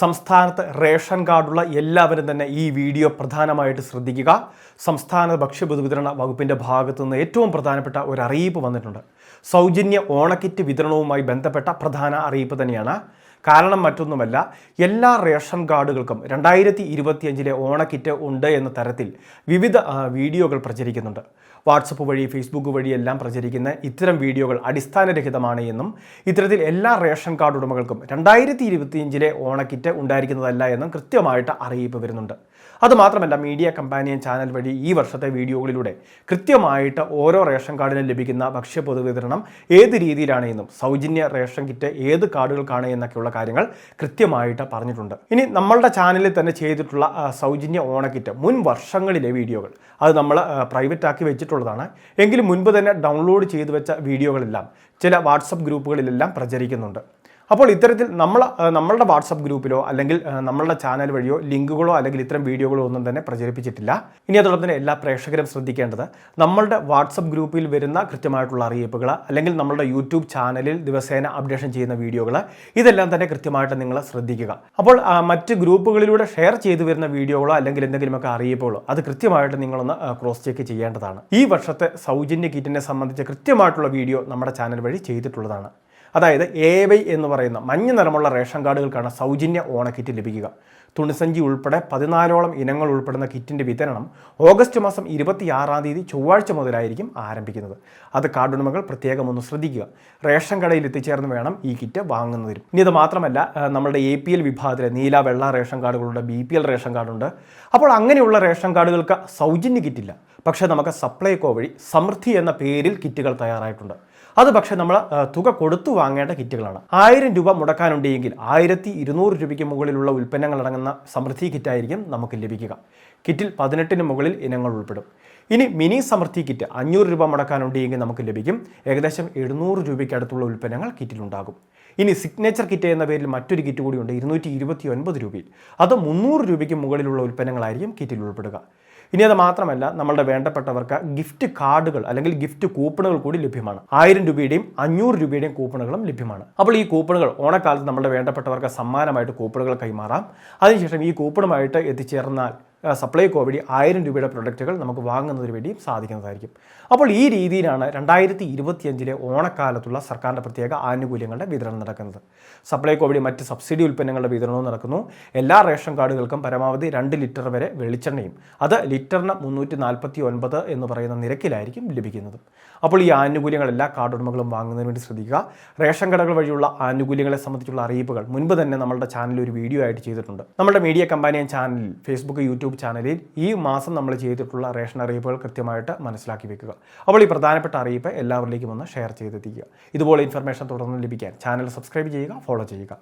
സംസ്ഥാനത്ത് റേഷൻ കാർഡുള്ള എല്ലാവരും തന്നെ ഈ വീഡിയോ പ്രധാനമായിട്ട് ശ്രദ്ധിക്കുക. സംസ്ഥാന ഭക്ഷ്യപൊതുവിതരണ വകുപ്പിന്റെ ഭാഗത്തു നിന്ന് ഏറ്റവും പ്രധാനപ്പെട്ട ഒരു അറിയിപ്പ് വന്നിട്ടുണ്ട്. സൗജന്യ ഓണക്കിറ്റ് വിതരണവുമായി ബന്ധപ്പെട്ട പ്രധാന അറിയിപ്പ് തന്നെയാണ്. കാരണം മറ്റൊന്നുമല്ല എല്ലാ റേഷൻ കാർഡുകൾക്കും രണ്ടായിരത്തി ഇരുപത്തിയഞ്ചിലെ ഓണക്കിറ്റ് ഉണ്ട് എന്ന തരത്തിൽ വിവിധ വീഡിയോകൾ പ്രചരിക്കുന്നുണ്ട്. വാട്സപ്പ് വഴി ഫേസ്ബുക്ക് വഴി എല്ലാം പ്രചരിക്കുന്ന ഇത്തരം വീഡിയോകൾ അടിസ്ഥാനരഹിതമാണ് എന്നും ഇത്തരത്തിൽ എല്ലാ റേഷൻ കാർഡ് ഉടമകൾക്കും രണ്ടായിരത്തി ഇരുപത്തിയഞ്ചിലെ ഓണക്കിറ്റ് ഉണ്ടായിരിക്കുന്നതല്ല എന്നും കൃത്യമായിട്ട് അറിയിപ്പ് വരുന്നുണ്ട്. അതുമാത്രമല്ല മീഡിയ കമ്പാനിയൻ ചാനൽ വഴി ഈ വർഷത്തെ വീഡിയോകളിലൂടെ കൃത്യമായിട്ട് ഓരോ റേഷൻ കാർഡിനും ലഭിക്കുന്ന ഭക്ഷ്യ പൊതുവിതരണം ഏത് രീതിയിലാണ് എന്നും സൗജന്യ റേഷൻ കിറ്റ് ഏത് കാർഡുകൾക്കാണ് എന്നൊക്കെയുള്ള കാര്യങ്ങൾ കൃത്യമായിട്ട് പറഞ്ഞിട്ടുണ്ട്. ഇനി നമ്മളുടെ ചാനലിൽ തന്നെ ചെയ്തിട്ടുള്ള സൗജന്യ ഓണക്കിറ്റ് മുൻ വർഷങ്ങളിലെ വീഡിയോകൾ അത് നമ്മൾ പ്രൈവറ്റ് ആക്കി വെച്ചിട്ടുള്ളതാണ്. എങ്കിലും മുൻപ് തന്നെ ഡൗൺലോഡ് ചെയ്തു വെച്ച വീഡിയോകളെല്ലാം ചില വാട്സപ്പ് ഗ്രൂപ്പുകളിലെല്ലാം പ്രചരിക്കുന്നുണ്ട്. അപ്പോൾ ഇത്തരത്തിൽ നമ്മൾ നമ്മളുടെ വാട്സപ്പ് ഗ്രൂപ്പിലോ അല്ലെങ്കിൽ നമ്മളുടെ ചാനൽ വഴിയോ ലിങ്കുകളോ അല്ലെങ്കിൽ ഇത്തരം വീഡിയോകളോ ഒന്നും തന്നെ പ്രചരിപ്പിച്ചിട്ടില്ല. ഇനി അതോടൊപ്പം തന്നെ എല്ലാ പ്രേക്ഷകരും ശ്രദ്ധിക്കേണ്ടത് നമ്മളുടെ വാട്സപ്പ് ഗ്രൂപ്പിൽ വരുന്ന കൃത്യമായിട്ടുള്ള അറിയിപ്പുകൾ അല്ലെങ്കിൽ നമ്മളുടെ യൂട്യൂബ് ചാനലിൽ ദിവസേന അപ്ഡേഷൻ ചെയ്യുന്ന വീഡിയോകൾ ഇതെല്ലാം തന്നെ കൃത്യമായിട്ട് നിങ്ങൾ ശ്രദ്ധിക്കുക. അപ്പോൾ മറ്റ് ഗ്രൂപ്പുകളിലൂടെ ഷെയർ ചെയ്തു വരുന്ന വീഡിയോകളോ അല്ലെങ്കിൽ എന്തെങ്കിലുമൊക്കെ അറിയിപ്പുകളോ അത് കൃത്യമായിട്ട് നിങ്ങളൊന്ന് ക്രോസ് ചെക്ക് ചെയ്യേണ്ടതാണ്. ഈ വർഷത്തെ സൗജന്യ കിറ്റിനെ സംബന്ധിച്ച് കൃത്യമായിട്ടുള്ള വീഡിയോ നമ്മുടെ ചാനൽ വഴി ചെയ്തിട്ടുള്ളതാണ്. അതായത് എ വൈ എന്ന് പറയുന്ന മഞ്ഞ നിറമുള്ള റേഷൻ കാർഡുകൾക്കാണ് സൗജന്യ ഓണക്കിറ്റ് ലഭിക്കുക. തുണിസഞ്ചി ഉൾപ്പെടെ പതിനാലോളം ഇനങ്ങൾ ഉൾപ്പെടുന്ന കിറ്റിന്റെ വിതരണം ഓഗസ്റ്റ് മാസം ഇരുപത്തിയാറാം തീയതി ചൊവ്വാഴ്ച മുതലായിരിക്കും ആരംഭിക്കുന്നത്. അത് കാർഡുടമകൾ പ്രത്യേകം ഒന്ന് ശ്രദ്ധിക്കുക. റേഷൻ കടയിൽ എത്തിച്ചേർന്ന് വേണം ഈ കിറ്റ് വാങ്ങുന്നതിന് ഇനി ഇത് മാത്രമല്ല നമ്മുടെ എ പി എൽ വിഭാഗത്തിലെ നീല വെള്ള റേഷൻ കാർഡുകളുണ്ട് ബി പി എൽ റേഷൻ കാർഡുണ്ട്. അപ്പോൾ അങ്ങനെയുള്ള റേഷൻ കാർഡുകൾക്ക് സൗജന്യ കിറ്റില്ല. പക്ഷേ നമുക്ക് സപ്ലൈകോ വഴി സമൃദ്ധി എന്ന പേരിൽ കിറ്റുകൾ തയ്യാറായിട്ടുണ്ട്. അത് പക്ഷേ നമ്മൾ തുക കൊടുത്തു വാങ്ങേണ്ട കിറ്റുകളാണ്. ആയിരം രൂപ മുടക്കാനുണ്ടെങ്കിൽ ആയിരത്തി ഇരുന്നൂറ് രൂപയ്ക്ക് മുകളിലുള്ള ഉൽപ്പന്നങ്ങൾ അടങ്ങുന്ന സമൃദ്ധി കിറ്റായിരിക്കും നമുക്ക് ലഭിക്കുക. കിറ്റിൽ പതിനെട്ടിന് മുകളിൽ ഇനങ്ങൾ ഉൾപ്പെടും. ഇനി മിനി സമൃദ്ധി കിറ്റ് അഞ്ഞൂറ് രൂപ മുടക്കാനുണ്ടെങ്കിൽ നമുക്ക് ലഭിക്കും. ഏകദേശം എഴുന്നൂറ് രൂപയ്ക്ക് അടുത്തുള്ള ഉൽപ്പന്നങ്ങൾ കിറ്റിലുണ്ടാകും. ഇനി സിഗ്നേച്ചർ കിറ്റ് എന്ന പേരിൽ മറ്റൊരു കിറ്റ് കൂടിയുണ്ട് ഇരുന്നൂറ്റി ഇരുപത്തി ഒൻപത് രൂപയിൽ. അത് മുന്നൂറ് രൂപയ്ക്ക് മുകളിലുള്ള ഉൽപ്പന്നങ്ങളായിരിക്കും കിറ്റിൽ ഉൾപ്പെടുക. ഇനി അത് മാത്രമല്ല നമ്മളുടെ വേണ്ടപ്പെട്ടവർക്ക് ഗിഫ്റ്റ് കാർഡുകൾ അല്ലെങ്കിൽ ഗിഫ്റ്റ് കൂപ്പണുകൾ കൂടി ലഭ്യമാണ്. ആയിരം രൂപയുടെയും അഞ്ഞൂറ് രൂപയുടെയും കൂപ്പണുകളും ലഭ്യമാണ്. അപ്പോൾ ഈ കൂപ്പണുകൾ ഓണക്കാലത്ത് നമ്മുടെ വേണ്ടപ്പെട്ടവർക്ക് സമ്മാനമായിട്ട് കൂപ്പണുകൾ കൈമാറാം. അതിനുശേഷം ഈ കൂപ്പണുമായിട്ട് എത്തിച്ചേർന്നാൽ സപ്ലൈകോ വഴി ആയിരം രൂപയുടെ പ്രൊഡക്റ്റുകൾ നമുക്ക് വാങ്ങുന്നതിന് വേണ്ടിയും സാധിക്കുന്നതായിരിക്കും. അപ്പോൾ ഈ രീതിയിലാണ് രണ്ടായിരത്തി ഇരുപത്തിയഞ്ചിലെ ഓണക്കാലത്തുള്ള സർക്കാരിന്റെ പ്രത്യേക ആനുകൂല്യങ്ങളുടെ വിതരണം നടക്കുന്നത്. സപ്ലൈകോ വഴി മറ്റ് സബ്സിഡി ഉൽപ്പന്നങ്ങളുടെ വിതരണവും നടക്കുന്നു. എല്ലാ റേഷൻ കാർഡുകൾക്കും പരമാവധി രണ്ട് ലിറ്റർ വരെ വെളിച്ചെണ്ണയും അത് ലിറ്ററിന് മുന്നൂറ്റി നാൽപ്പത്തി ഒൻപത് എന്ന് പറയുന്ന നിരക്കിലായിരിക്കും ലഭിക്കുന്നത്. അപ്പോൾ ഈ ആനുകൂല്യങ്ങൾ എല്ലാ കാർഡ് ഉടമകളും വാങ്ങുന്നതിന് വേണ്ടി ശ്രദ്ധിക്കുക. റേഷൻ കടകൾ വഴിയുള്ള ആനുകൂല്യങ്ങളെ സംബന്ധിച്ചുള്ള അറിയിപ്പുകൾ. മുൻപ് തന്നെ നമ്മളുടെ ചാനലിൽ ഒരു വീഡിയോ ആയിട്ട് ചെയ്തിട്ടുണ്ട്. നമ്മുടെ മീഡിയ കമ്പാനിയൻ ചാനലിൽ ഫേസ്ബുക്ക് യൂട്യൂബ് ചാനലിൽ ഈ മാസം നമ്മൾ ചെയ്തിട്ടുള്ള റേഷൻ അറിയിപ്പുകൾ കൃത്യമായിട്ട് മനസ്സിലാക്കി വെക്കുക. അപ്പോൾ ഈ പ്രധാനപ്പെട്ട അറിയിപ്പ് എല്ലാവരിലേക്കും ഒന്ന് ഷെയർ ചെയ്തെത്തിക്കുക. ഇതുപോലെ ഇൻഫർമേഷൻ തുടർന്ന് ലഭിക്കാൻ ചാനൽ സബ്സ്ക്രൈബ് ചെയ്യുക ഫോളോ ചെയ്യുക.